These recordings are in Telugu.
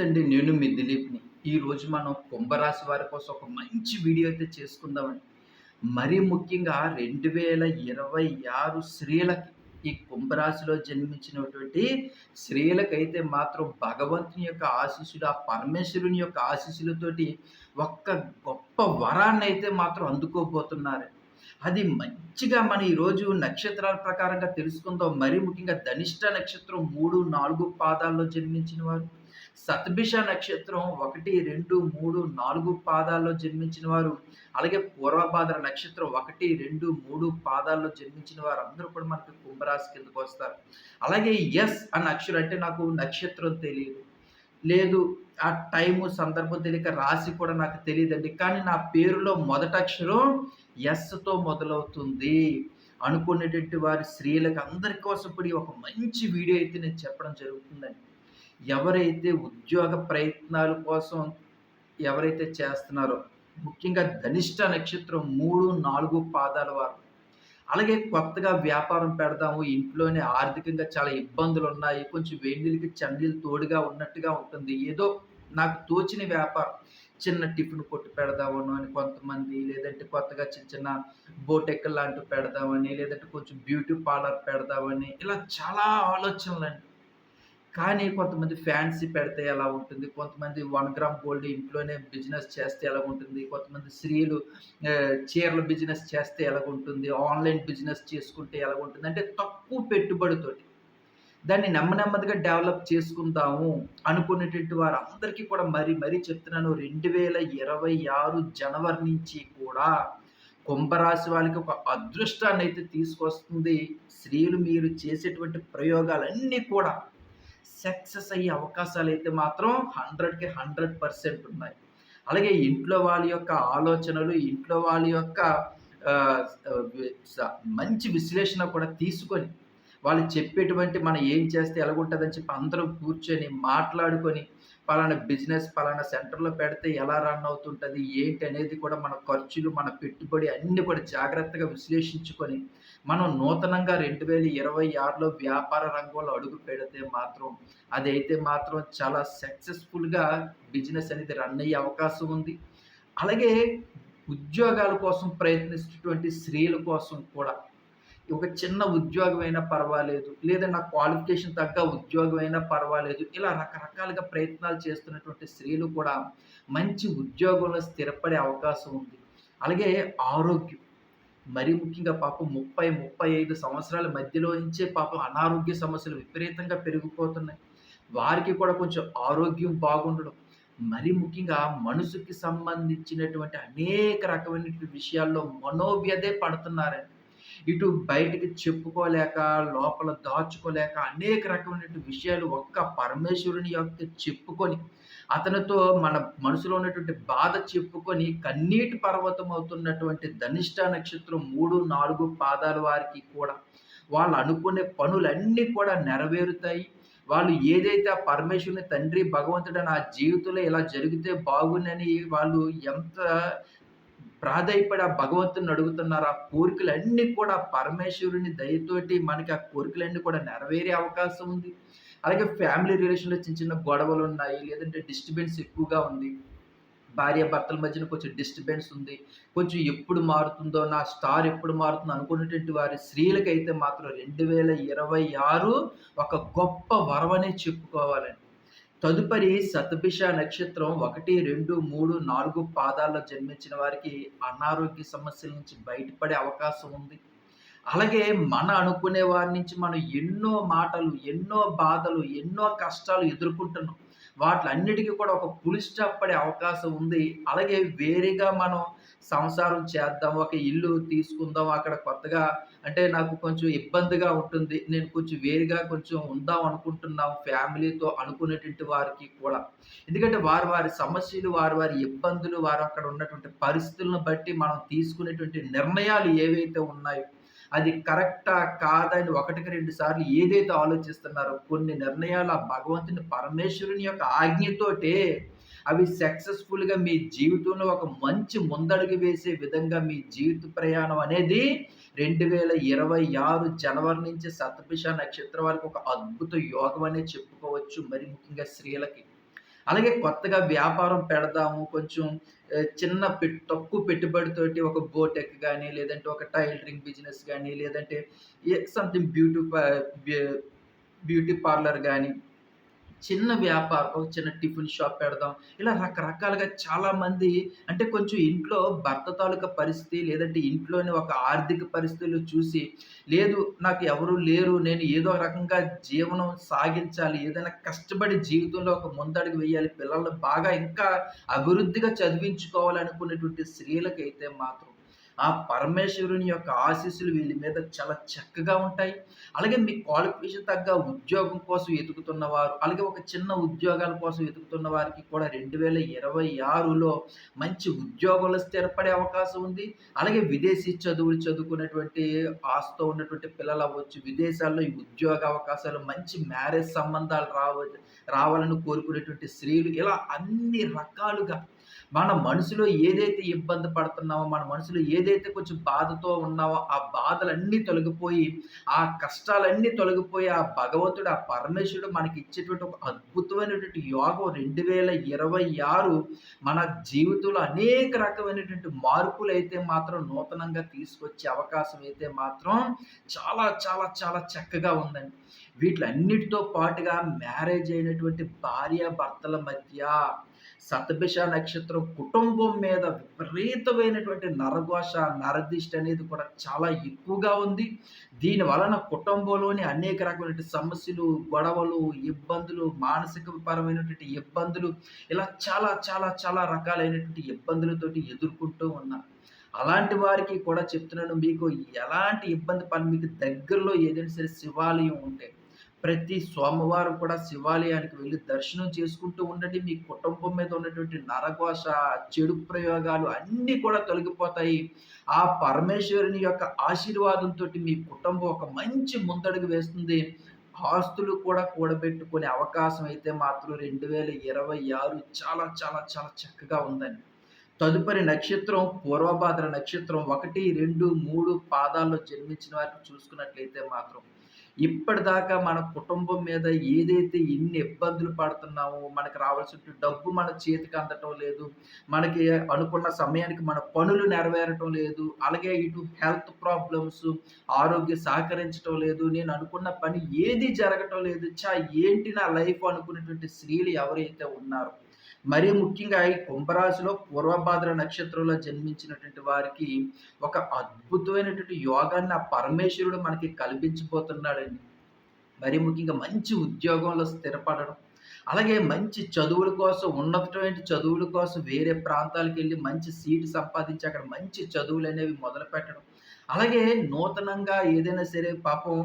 నమస్తే అండి నేను మీ దిలీప్ని. ఈరోజు మనం కుంభరాశి వారి కోసం ఒక మంచి వీడియో అయితే చేసుకుందామని మరీ ముఖ్యంగా రెండు వేల ఇరవై ఆరు స్త్రీలకి ఈ కుంభరాశిలో జన్మించినటువంటి స్త్రీలకైతే మాత్రం భగవంతుని యొక్క ఆశీస్సులు ఆ పరమేశ్వరుని యొక్క ఆశీస్సులతోటి ఒక్క గొప్ప వరాన్ని అయితే మాత్రం అందుకోబోతున్నారు అది మంచిగా మన ఈరోజు నక్షత్రాల ప్రకారంగా తెలుసుకుందాం. మరీ ముఖ్యంగా ధనిష్ట నక్షత్రం మూడు నాలుగు పాదాల్లో జన్మించిన వారు. సత్భిష నక్షత్రం ఒకటి రెండు మూడు నాలుగు పాదాల్లో జన్మించిన వారు. అలాగే పూర్వభాద్ర నక్షత్రం ఒకటి రెండు మూడు పాదాల్లో జన్మించిన వారు అందరూ కూడా మనకి కుంభరాశి కిందకు వస్తారు. అలాగే ఎస్ అన్న అక్షరం అంటే నాకు నక్షత్రం తెలియదు. లేదు ఆ టైము సందర్భం తెలియక రాసి కూడా నాకు తెలియదండి. కానీ నా పేరులో మొదట అక్షరం ఎస్తో మొదలవుతుంది. అనుకునేటువంటి వారి స్త్రీలకు అందరి కోసం ఇప్పుడు ఒక మంచి వీడియో అయితే నేను చెప్పడం జరుగుతుందండి. ఎవరైతే ఉద్యోగ ప్రయత్నాల కోసం ఎవరైతే చేస్తున్నారో ముఖ్యంగా ధనిష్ట నక్షత్రం మూడు నాలుగు పాదాల వారు. అలాగే కొత్తగా వ్యాపారం పెడదాము ఇంట్లోనే ఆర్థికంగా చాలా ఇబ్బందులు ఉన్నాయి కొంచెం వేడికి చండీలు తోడుగా ఉన్నట్టుగా ఉంటుంది. ఏదో నాకు తోచిన వ్యాపారం చిన్న టిఫిన్ కొట్టు పెడదామను అని కొంతమంది లేదంటే కొత్తగా చిన్న చిన్న బోటెక్కలు లాంటివి పెడదామని లేదంటే కొంచెం బ్యూటీ పార్లర్ పెడదామని ఇలా చాలా ఆలోచనలు అండి కానీ కొంతమంది ఫ్యాన్సీ పెడితే ఎలా ఉంటుంది? కొంతమంది వన్ గ్రామ్ గోల్డ్ ఇంట్లోనే బిజినెస్ చేస్తే ఎలా ఉంటుంది? కొంతమంది స్త్రీలు చీరల బిజినెస్ చేస్తే ఎలా ఉంటుంది? ఆన్లైన్ బిజినెస్ చేసుకుంటే ఎలా ఉంటుంది? అంటే తక్కువ పెట్టుబడితోటి. దాన్ని నెమ్మ నెమ్మదిగా డెవలప్ చేసుకుందాము అనుకునేటువంటి వారు అందరికీ కూడా మరి మరీ చెప్తున్నాను రెండు వేల ఇరవై ఆరు జనవరి నుంచి కూడా కుంభరాశి వాళ్ళకి ఒక అదృష్టాన్ని అయితే తీసుకొస్తుంది. స్త్రీలు మీరు చేసేటువంటి ప్రయోగాలన్నీ కూడా సక్సెస్ అయ్యే అవకాశాలు అయితే మాత్రం హండ్రెడ్కి హండ్రెడ్ పర్సెంట్ ఉన్నాయి. అలాగే ఇంట్లో వాళ్ళ యొక్క ఆలోచనలు ఇంట్లో వాళ్ళ యొక్క మంచి విశ్లేషణ కూడా తీసుకొని వాళ్ళు చెప్పేటువంటి మనం ఏం చేస్తే ఎలాగుంటుందని చెప్పి అందరం కూర్చొని మాట్లాడుకొని పలానా బిజినెస్ పలానా సెంటర్లో పెడితే ఎలా రన్ అవుతుంటుంది ఏంటి అనేది కూడా మన ఖర్చులు మన పెట్టుబడి అన్నీ కూడా జాగ్రత్తగా విశ్లేషించుకొని మనం నూతనంగా రెండు వేల ఇరవై ఆరులో వ్యాపార రంగంలో అడుగు పెడితే మాత్రం అదైతే మాత్రం చాలా సక్సెస్ఫుల్గా బిజినెస్ అనేది రన్ అయ్యే అవకాశం ఉంది. అలాగే ఉద్యోగాల కోసం ప్రయత్నిస్తున్నటువంటి స్త్రీల కోసం కూడా. ఒక చిన్న ఉద్యోగం అయినా పర్వాలేదు లేదా నా క్వాలిఫికేషన్ తగ్గ ఉద్యోగం అయినా పర్వాలేదు ఇలా రకరకాలుగా ప్రయత్నాలు చేస్తున్నటువంటి స్త్రీలు కూడా మంచి ఉద్యోగంలో స్థిరపడే అవకాశం ఉంది. అలాగే ఆరోగ్యం. మరీ ముఖ్యంగా పాపం ముప్పై ముప్పై ఐదు సంవత్సరాల మధ్యలో నుంచే పాపం అనారోగ్య సమస్యలు విపరీతంగా పెరిగిపోతున్నాయి. వారికి కూడా కొంచెం ఆరోగ్యం బాగుండడం. మరీ ముఖ్యంగా మనసుకి సంబంధించినటువంటి అనేక రకమైనటువంటి విషయాల్లో మనోవ్యధే పడుతున్నారండి. ఇటు బయటికి చెప్పుకోలేక లోపల దాచుకోలేక అనేక రకమైనటువంటి విషయాలు ఒక్క పరమేశ్వరుని యొక్క చెప్పుకొని అతనితో మన మనసులో ఉన్నటువంటి బాధ చెప్పుకొని కన్నీటి పర్వతం అవుతున్నటువంటి ధనిష్ట నక్షత్రం మూడు నాలుగు పాదాల వారికి కూడా వాళ్ళు అనుకునే పనులన్నీ కూడా నెరవేరుతాయి. వాళ్ళు ఏదైతే ఆ పరమేశ్వరుని తండ్రి భగవంతుడు నా జీవితంలో ఇలా జరిగితే బాగుందని వాళ్ళు ఎంత ప్రాధాయపడి ఆ భగవంతుని అడుగుతున్నారు ఆ కోరికలన్నీ కూడా పరమేశ్వరుని దయతోటి మనకి ఆ కోరికలన్నీ కూడా నెరవేరే అవకాశం ఉంది. అలాగే ఫ్యామిలీ రిలేషన్లో చిన్న చిన్న గొడవలు ఉన్నాయి లేదంటే డిస్టర్బెన్స్ ఎక్కువగా ఉంది. భార్య భర్తల మధ్యన కొంచెం డిస్టర్బెన్స్ ఉంది. కొంచెం ఎప్పుడు మారుతుందో నా స్టార్ ఎప్పుడు మారుతుందో అనుకున్నటువంటి వారి స్త్రీలకైతే మాత్రం రెండు వేల ఇరవై ఆరు ఒక గొప్ప వరవనే చెప్పుకోవాలండి. తదుపరి సతభిష నక్షత్రం ఒకటి రెండు మూడు నాలుగు పాదాల్లో జన్మించిన వారికి అనారోగ్య సమస్యల నుంచి బయటపడే అవకాశం ఉంది. అలాగే మన అనుకునే వారి నుంచి మనం ఎన్నో మాటలు ఎన్నో బాధలు ఎన్నో కష్టాలు ఎదుర్కొంటున్నాం. వాటిలన్నిటికీ కూడా ఒక పులి స్టాప్ పడే అవకాశం ఉంది. అలాగే వేరేగా మనం సంసారం చేద్దాం ఒక ఇల్లు తీసుకుందాం అక్కడ కొత్తగా అంటే నాకు కొంచెం ఇబ్బందిగా ఉంటుంది. నేను కొంచెం వేరుగా కొంచెం ఉందాం అనుకుంటున్నాం ఫ్యామిలీతో అనుకునేటువంటి వారికి కూడా. ఎందుకంటే వారి వారి సమస్యలు వారి వారి ఇబ్బందులు వారు అక్కడ ఉన్నటువంటి పరిస్థితులను బట్టి మనం తీసుకునేటువంటి నిర్ణయాలు ఏవైతే ఉన్నాయో అది కరెక్టా కాదా అని ఒకటికి రెండు సార్లు ఏదైతే ఆలోచిస్తున్నారో కొన్ని నిర్ణయాలు ఆ భగవంతుని పరమేశ్వరుని యొక్క ఆజ్ఞతోటే అవి సక్సెస్ఫుల్గా మీ జీవితంలో ఒక మంచి ముందడుగు వేసే విధంగా మీ జీవిత ప్రయాణం అనేది రెండు వేల ఇరవై ఆరు జనవరి నుంచి సతపిష నక్షత్రం వరకు ఒక అద్భుత యోగం అనేది చెప్పుకోవచ్చు. మరి ముఖ్యంగా స్త్రీలకి అలాగే కొత్తగా వ్యాపారం పెడదాము కొంచెం చిన్న పెట్ తక్కువ పెట్టుబడితోటి ఒక బోటెక్ కానీ లేదంటే ఒక టైలరింగ్ బిజినెస్ కానీ లేదంటే సంథింగ్ బ్యూటీ ప బ్యూ బ్యూటీ పార్లర్ కానీ చిన్న వ్యాపారం ఒక చిన్న టిఫిన్ షాప్ పెడదాం. ఇలా రకరకాలుగా చాలామంది అంటే కొంచెం ఇంట్లో భర్త తాలూకా పరిస్థితి లేదంటే ఇంట్లోని ఒక ఆర్థిక పరిస్థితులు చూసి, లేదు నాకు ఎవరు లేరు. నేను ఏదో రకంగా జీవనం సాగించాలి. ఏదైనా కష్టపడి జీవితంలో ఒక ముందడుగు వేయాలి. పిల్లలను బాగా ఇంకా అభివృద్ధిగా చదివించుకోవాలనుకునేటువంటి స్త్రీలకైతే మాత్రం ఆ పరమేశ్వరుని యొక్క ఆశీస్సులు వీళ్ళ మీద చాలా చక్కగా ఉంటాయి. అలాగే మీ క్వాలిఫికేషన్ తగ్గ ఉద్యోగం కోసం వెతుకుతున్నవారు, అలాగే ఒక చిన్న ఉద్యోగాల కోసం వెతుకుతున్న వారికి కూడా 2026లో మంచి ఉద్యోగంలో స్థిరపడే అవకాశం ఉంది. అలాగే విదేశీ చదువులు చదువుకున్నటువంటి ఆస్తో ఉన్నటువంటి పిల్లలు అవ్వచ్చు విదేశాల్లో ఈ ఉద్యోగ అవకాశాలు, మంచి మ్యారేజ్ సంబంధాలు రావచ్చు రావాలని కోరుకునేటువంటి స్త్రీలు ఇలా అన్ని రకాలుగా మన మనసులో ఏదైతే ఇబ్బంది పడుతున్నామో, మన మనసులో ఏదైతే కొంచెం బాధతో ఉన్నావో ఆ బాధలన్నీ తొలగిపోయి, ఆ కష్టాలన్నీ తొలగిపోయి, ఆ భగవంతుడు, ఆ పరమేశ్వరుడు మనకి ఇచ్చేటువంటి ఒక అద్భుతమైనటువంటి యోగం 2026 మన జీవితంలో అనేక రకమైనటువంటి మార్పులు అయితే మాత్రం నూతనంగా తీసుకొచ్చే అవకాశం అయితే మాత్రం చాలా, చాలా, చాలా చక్కగా ఉందండి. వీటిలన్నిటితో పాటుగా మ్యారేజ్ అయినటువంటి భార్యాభర్తల మధ్య సతభిష నక్షత్రం కుటుంబం మీద విపరీతమైనటువంటి నరఘోష, నరదిష్టి అనేది కూడా చాలా ఎక్కువగా ఉంది. దీని వలన కుటుంబంలోని అనేక రకమైనటువంటి సమస్యలు, గొడవలు, ఇబ్బందులు, మానసిక పరమైనటువంటి ఇబ్బందులు ఇలా చాలా, చాలా, చాలా రకాలైనటువంటి ఇబ్బందులతోటి ఎదుర్కొంటూ ఉన్నారు. అలాంటి వారికి కూడా చెప్తున్నాను మీకు ఎలాంటి ఇబ్బంది పని మీకు దగ్గరలో ఏదైనా సరే శివాలయం ఉంటే ప్రతి సోమవారం కూడా శివాలయానికి వెళ్ళి దర్శనం చేసుకుంటూ ఉండండి. మీ కుటుంబం మీద ఉన్నటువంటి నరఘోష, చెడు ప్రయోగాలు అన్నీ కూడా తొలగిపోతాయి. ఆ పరమేశ్వరుని యొక్క ఆశీర్వాదంతో మీ కుటుంబం ఒక మంచి ముందడుగు వేస్తుంది. ఆస్తులు కూడా కూడబెట్టుకునే అవకాశం అయితే మాత్రం 2026 చాలా, చాలా, చాలా చక్కగా ఉందండి. తదుపరి నక్షత్రం పూర్వభాద్ర నక్షత్రం 1, 2, 3 పాదాల్లో జన్మించిన వారిని చూసుకున్నట్లయితే మాత్రం ఇప్పటిదాకా మన కుటుంబం మీద ఏదైతే ఎన్ని ఇబ్బందులు పడుతున్నామో, మనకు రావాల్సిన డబ్బు మన చేతికి అందటం లేదు. మనకి అనుకున్న సమయానికి మన పనులు నెరవేరటం లేదు. అలాగే ఇటు హెల్త్ ప్రాబ్లమ్స్, ఆరోగ్యం సహకరించటం లేదు. నేను అనుకున్న పని ఏది జరగటం లేదు. చా ఏంటి నా లైఫ్ అనుకునేటువంటి స్త్రీలు ఎవరైతే ఉన్నారో, మరీ ముఖ్యంగా ఈ కుంభరాశిలో పూర్వభాద్ర నక్షత్రంలో జన్మించినటువంటి వారికి ఒక అద్భుతమైనటువంటి యోగాన్ని ఆ పరమేశ్వరుడు మనకి కల్పించబోతున్నాడండి. మరీ ముఖ్యంగా మంచి ఉద్యోగంలో స్థిరపడడం, అలాగే మంచి చదువుల కోసం ఉన్నతమైన చదువుల కోసం వేరే ప్రాంతాలకు వెళ్ళి మంచి సీటు సంపాదించి అక్కడ మంచి చదువులు అనేవి మొదలుపెట్టడం. అలాగే నూతనంగా ఏదైనా సరే పాపం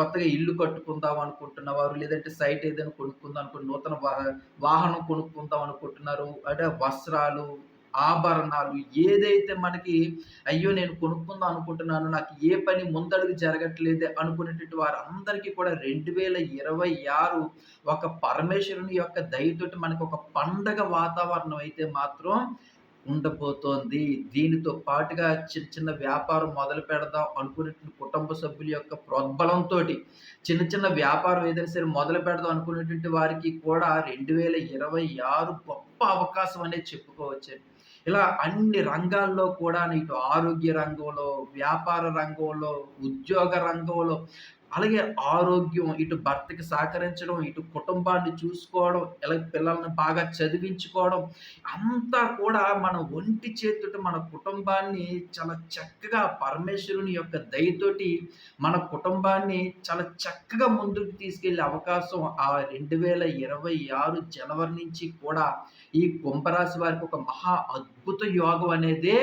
కొత్తగా ఇల్లు కట్టుకుందాం అనుకుంటున్నవారు, లేదంటే సైట్ ఏదైనా కొనుక్కుందాం అనుకుని నూతన వాహనం కొనుక్కుందాం అనుకుంటున్నారు. అంటే వస్త్రాలు, ఆభరణాలు ఏదైతే మనకి అయ్యో! నేను కొనుక్కుందాం అనుకుంటున్నాను. నాకు ఏ పని ముందడుగు జరగట్లేదు అనుకునేటువంటి వారందరికీ కూడా 2026 ఒక పరమేశ్వరుని యొక్క దయతోటి మనకు ఒక పండగ వాతావరణం అయితే మాత్రం ఉండబోతోంది. దీనితో పాటుగా చిన్న చిన్న వ్యాపారం మొదలు పెడదాం అనుకునేటువంటి కుటుంబ సభ్యుల యొక్క ప్రోద్బలంతో చిన్న చిన్న వ్యాపారం ఏదైనా సరే మొదలు పెడదాం అనుకునేటువంటి వారికి కూడా 2026 గొప్ప అవకాశం అనేది చెప్పుకోవచ్చు ఇలా అన్ని రంగాల్లో కూడా ఇటు ఆరోగ్య రంగంలో, వ్యాపార రంగంలో, ఉద్యోగ రంగంలో, అలాగే ఆరోగ్యం, ఇటు భర్తకి సహకరించడం, ఇటు కుటుంబాన్ని చూసుకోవడం, ఇలా పిల్లల్ని బాగా చదివించుకోవడం, అంతా కూడా మన ఒంటి చేతుట మన కుటుంబాన్ని చాలా చక్కగా పరమేశ్వరుని యొక్క దయతోటి మన కుటుంబాన్ని చాలా చక్కగా ముందుకు తీసుకెళ్ళే అవకాశం ఆ 2026 జనవరి నుంచి కూడా ఈ కుంభరాశి వారికి ఒక మహా అద్భుత యోగం అనేదే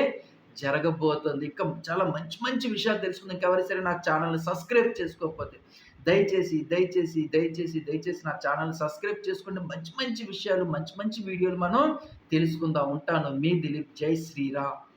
జరగబోతుంది. ఇంకా చాలా మంచి మంచి విషయాలు తెలుసుకుందాం. ఇంకెవరి సరే నా ఛానల్ని సబ్స్క్రైబ్ చేసుకోకపోతే దయచేసి, దయచేసి, దయచేసి, దయచేసి నా ఛానల్ సబ్స్క్రైబ్ చేసుకుంటే మంచి మంచి విషయాలు, మంచి మంచి వీడియోలు మనం తెలుసుకుందాం. ఉంటాను. మీ దిలీప్. జై శ్రీరామ్.